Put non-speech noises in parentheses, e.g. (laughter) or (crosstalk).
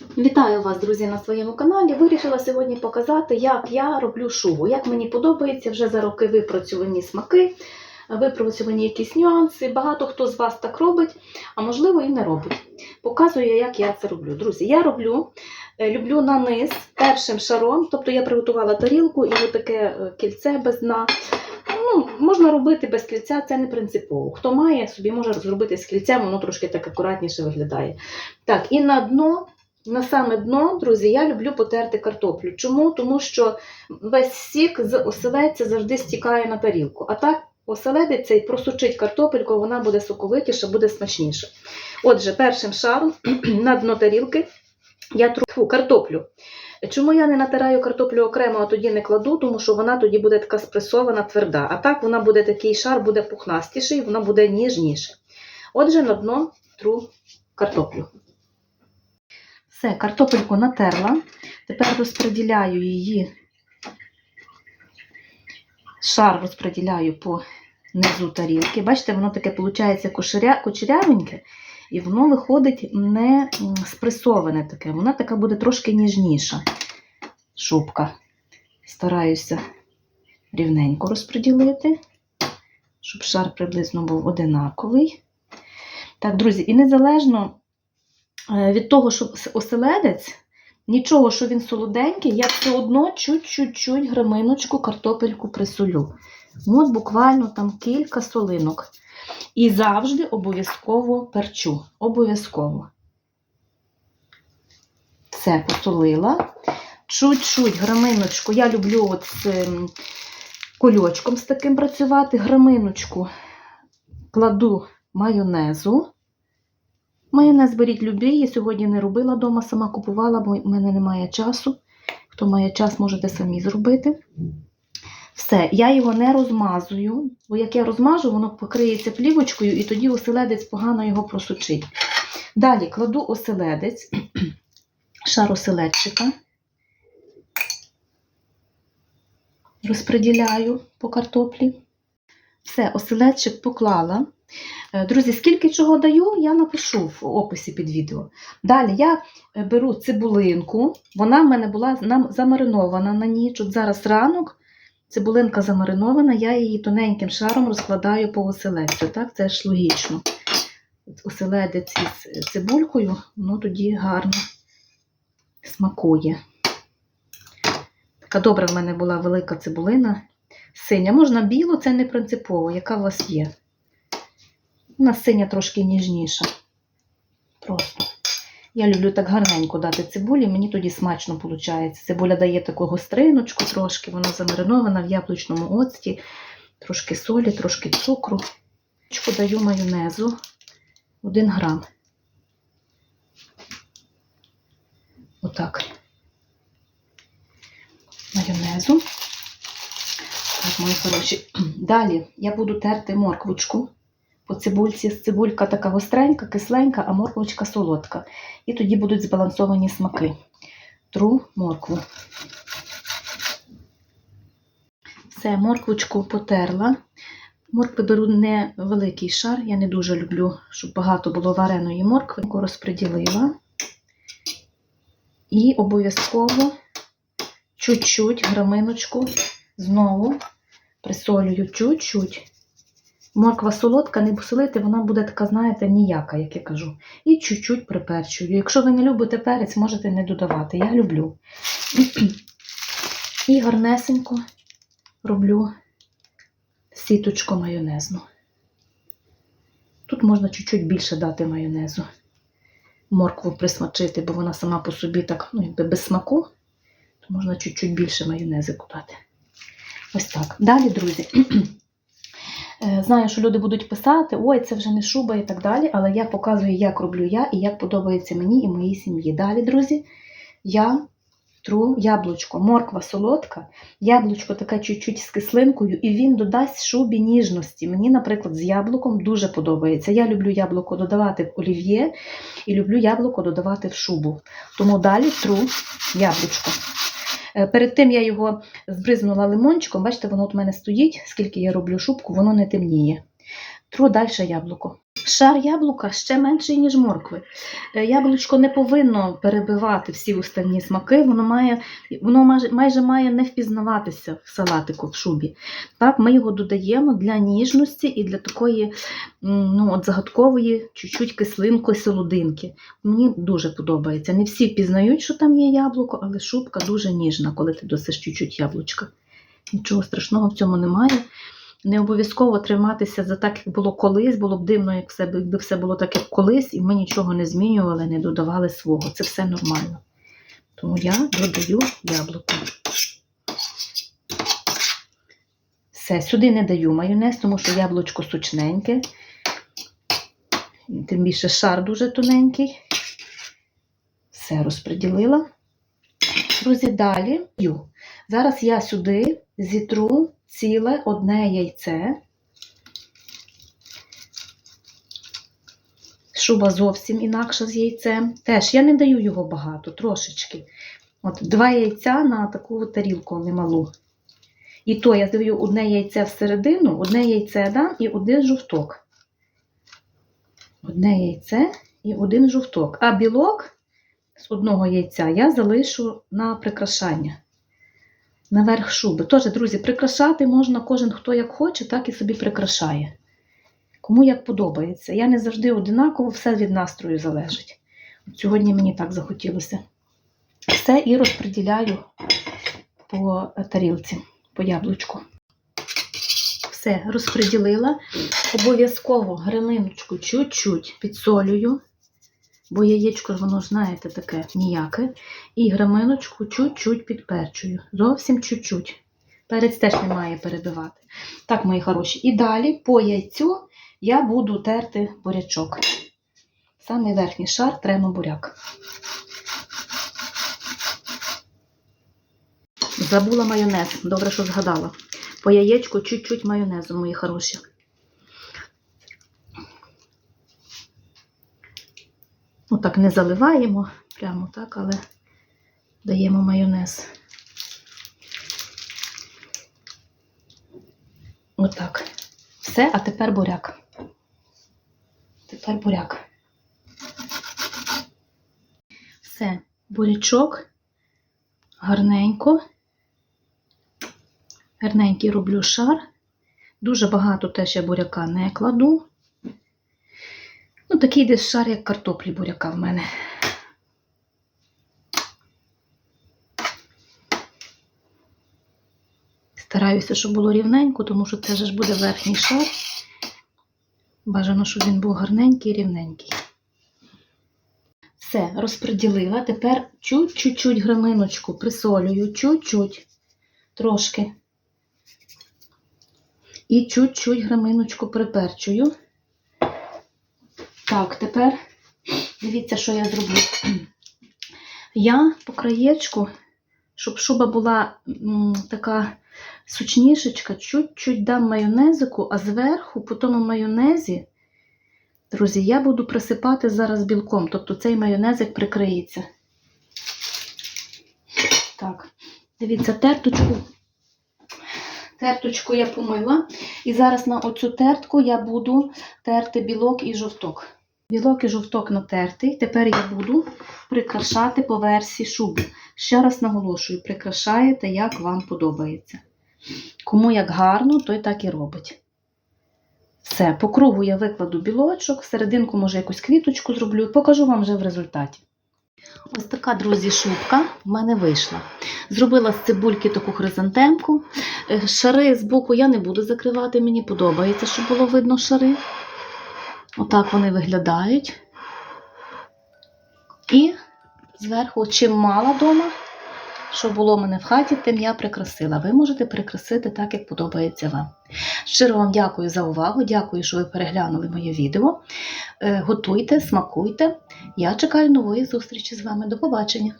Вітаю вас, друзі, на своєму каналі. Вирішила сьогодні показати, як я роблю шубу. Як мені подобається вже за роки випрацьовані смаки, випрацьовані якісь нюанси. Багато хто з вас так робить, а можливо і не робить. Показую, як я це роблю. Друзі, я роблю, е, люблю на низ першим шаром, тобто я приготувала тарілку і отаке е, кільце без дна. Ну, можна робити без кільця, це не принципово. Хто має, собі може зробити з кільцем, воно трошки так акуратніше виглядає. Так, і на дно на саме дно, друзі, я люблю потерти картоплю. Чому? Тому що весь сік з оселедця завжди стікає на тарілку. А так оселедець цей просучить картопельку, вона буде соковитіша, буде смачніша. Отже, першим шаром (clears throat) на дно тарілки я тру картоплю. Чому я не натираю картоплю окремо, а тоді не кладу, тому що вона тоді буде така спресована, тверда. А так вона буде такий шар, буде пухнастіший, вона буде ніжніше. Отже, на дно тру картоплю. Все, картопельку натерла. Тепер розподіляю її, шар розподіляю по низу тарілки. Бачите, воно таке виходить кучерявеньке, і воно виходить не спресоване таке. Вона така буде трошки ніжніша шубка. Стараюся рівненько розподілити, щоб шар приблизно був одинаковий. Так, друзі, і незалежно від того, що оселедець, нічого, що він солоденький, я все одно чуть-чуть граминочку картопельку присолю. От буквально там кілька солинок. І завжди обов'язково перчу. Обов'язково. Все, посолила. Чуть-чуть граминочку. Я люблю от з ем, кульочком з таким працювати. Граминочку кладу майонезу. Майонез беріть любий, я сьогодні не робила вдома, сама купувала, бо в мене немає часу. Хто має час, можете самі зробити. Все, я його не розмазую, бо як я розмажу, воно покриється плівочкою, і тоді оселедець погано його просучить. Далі кладу оселедець, (clears throat) шар оселедчика, розподіляю по картоплі. Все, оселедчик поклала. Друзі, скільки чого даю, я напишу в описі під відео. Далі я беру цибулинку, вона в мене була замаринована на ніч. От зараз ранок, цибулинка замаринована, я її тоненьким шаром розкладаю по оселедцю. Так, це ж логічно. Оселедець із цибулькою, воно тоді гарно смакує. Така добра в мене була велика цибулина. Синя. Можна білу, це не принципово, яка у вас є. Вона синя трошки ніжніша. Просто. Я люблю так гарненько дати цибулі, мені тоді смачно виходить. Цибуля дає таку гостриночку трошки, вона замаринована в яблучному оцті, трошки солі, трошки цукру. Даю майонезу 1 грам. Отак. Майонезу. Мої хороші. (clears throat) Далі я буду терти морквочку по цибульці. Цибулька така гостренька, кисленька, а морквочка солодка. І тоді будуть збалансовані смаки. Тру моркву. Все, морквочку потерла. Моркви беру невеликий шар. Я не дуже люблю, щоб багато було вареної моркви. Розподілила. І обов'язково чуть-чуть граминочку знову присолюю чуть-чуть. Морква солодка, не посолити, вона буде така, знаєте, ніяка, як я кажу. І чуть-чуть приперчую. Якщо ви не любите перець, можете не додавати. Я люблю. І гарнесенько роблю сіточку майонезну. Тут можна чуть-чуть більше дати майонезу. Моркву присмачити, бо вона сама по собі так, ну, якби без смаку, то можна чуть-чуть більше майонезику дати. Ось так. Далі, друзі. (clears throat) Знаю, що люди будуть писати, ой, це вже не шуба і так далі, але я показую, як роблю я і як подобається мені і моїй сім'ї. Далі, друзі, я тру яблучко, морква солодка, яблучко таке чуть-чуть з кислинкою, і він додасть шубі ніжності. Мені, наприклад, з яблуком дуже подобається. Я люблю яблуко додавати в олів'є і люблю яблуко додавати в шубу. Тому далі тру яблучко. Перед тим я його збризнула лимончиком, бачите, воно от мене стоїть, скільки я роблю шубку, воно не темніє. Тру далі яблуко. Шар яблука ще менший, ніж моркви. Е, Яблучко не повинно перебивати всі остальні смаки, воно має, воно майже, майже має не впізнаватися в салатику в шубі. Так, ми його додаємо для ніжності і для такої ну, от загадкової, чуть-чуть кислинкої солодинки. Мені дуже подобається. Не всі впізнають, що там є яблуко, але шубка дуже ніжна, коли ти досиш чуть-чуть яблучка. Нічого страшного в цьому немає. Не обов'язково триматися за так, як було колись, було б дивно, як все, якби все було так, як колись, і ми нічого не змінювали, не додавали свого. Це все нормально. Тому я додаю яблуко. Все, сюди не даю майонез, тому що яблучко сучненьке. Тим більше шар дуже тоненький. Все розподілила. Друзі, далі. Зараз я сюди зітру ціле одне яйце. Шуба зовсім інакша з яйцем. Теж я не даю його багато, трошечки. От два яйця на таку тарілку немалу. І то я даю одне яйце всередину, одне яйце дам і один жовток. Одне яйце і один жовток. А білок з одного яйця я залишу на прикрашання. Наверх шуби. Тож, друзі, прикрашати можна кожен хто як хоче, так і собі прикрашає. Кому як подобається. Я не завжди одинаково, все від настрою залежить. От сьогодні мені так захотілося. Все і розподіляю по тарілці, по яблучку. Все, розподілила. Обов'язково греминочку чуть-чуть підсолюю, бо яєчко воно знаєте, таке ніяке. І граминочку чуть-чуть підперчую. Зовсім чуть-чуть. Перець теж не має перебивати. Так, мої хороші. І далі по яйцю я буду терти бурячок. Самий верхній шар тремо буряк. Забула майонез. Добре, що згадала. По яєчку чуть-чуть майонезу, мої хороші. Ну так не заливаємо прямо так, але даємо майонез. Отак. Все, а тепер буряк. Тепер буряк. Все, бурячок гарненько. Гарненький роблю шар. Дуже багато теж я буряка не кладу. Ну, такий десь шар, як картоплі буряка в мене. Стараюся, щоб було рівненько, тому що це ж буде верхній шар. Бажано, щоб він був гарненький і рівненький. Все, розподілила. Тепер чуть-чуть граминочку присолюю, чуть-чуть, трошки. І чуть-чуть граминочку приперчую. Так, тепер дивіться, що я зроблю. Я по краєчку, щоб шуба була м, така сучнішечка, чуть-чуть дам майонезику, а зверху, по тому майонезі, друзі, я буду присипати зараз білком, тобто цей майонезик прикриється. Так, дивіться, терточку. Терточку я помила. І зараз на оцю тертку я буду терти білок і жовток. Білок і жовток натертий. Тепер я буду прикрашати по версії шуби. Ще раз наголошую, прикрашаєте, як вам подобається. Кому як гарно, той так і робить. Все, по кругу я викладу білочок, всерединку, може, якусь квіточку зроблю, покажу вам вже в результаті. Ось така, друзі, шубка в мене вийшла. Зробила з цибульки таку хризантемку. Е, Шари з боку я не буду закривати, мені подобається, щоб було видно шари. Отак вони виглядають. І зверху, чим мала дома, що було в мене в хаті, тим я прикрасила. Ви можете прикрасити так, як подобається вам. Щиро вам дякую за увагу. Дякую, що ви переглянули моє відео. Е, Готуйте, смакуйте. Я чекаю нової зустрічі з вами. До побачення!